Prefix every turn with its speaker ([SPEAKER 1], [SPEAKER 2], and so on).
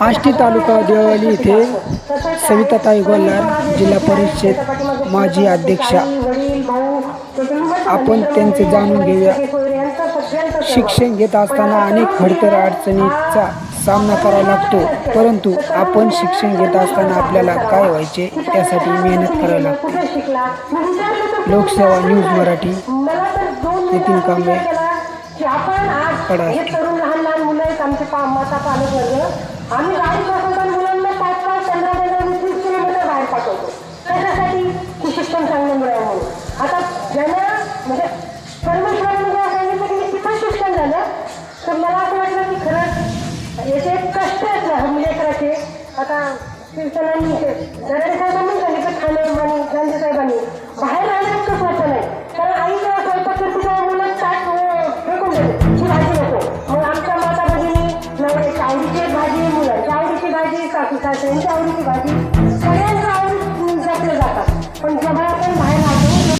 [SPEAKER 1] आष्टी तालुका देवळी येथे सविताताई गोल्हार जिल्हा परिषद माजी अध्यक्षा. आपण त्यांचे जाणून घेऊया. शिक्षण घेत असताना अनेक खडतर अडचणीचा सामना करावा लागतो परंतु आपण शिक्षण घेत असताना आपल्याला काय व्हायचे त्यासाठी मेहनत करावी लागते. लोकसेवा न्यूज मराठी नितीन कांबळे
[SPEAKER 2] पडा आमचे पा माता पालक वर्ग आम्ही गाडी पाठवतात मुलांना पाच पाच पंधरा पंधरा वीस वीस किलोमीटर बाहेर पाठवतो. त्याच्यासाठी की शिक्षण चांगलं मिळावं म्हणून. आता ज्यांना म्हणजे परमेश्वरांनी जेव्हा सांगितलं की मी तिथं शिक्षण झालं तर मला असं वाटलं की खरंच याचे कष्ट आहेत ना म्हणजे लेकराचे आता शिक्षणांनी दराडे साहेबांनी सांगितलं खाणं आवडीची भाजी मुलांची आवडीची भाजी सासू सासऱ्यांची आवडीची भाजी. सगळ्यांच्या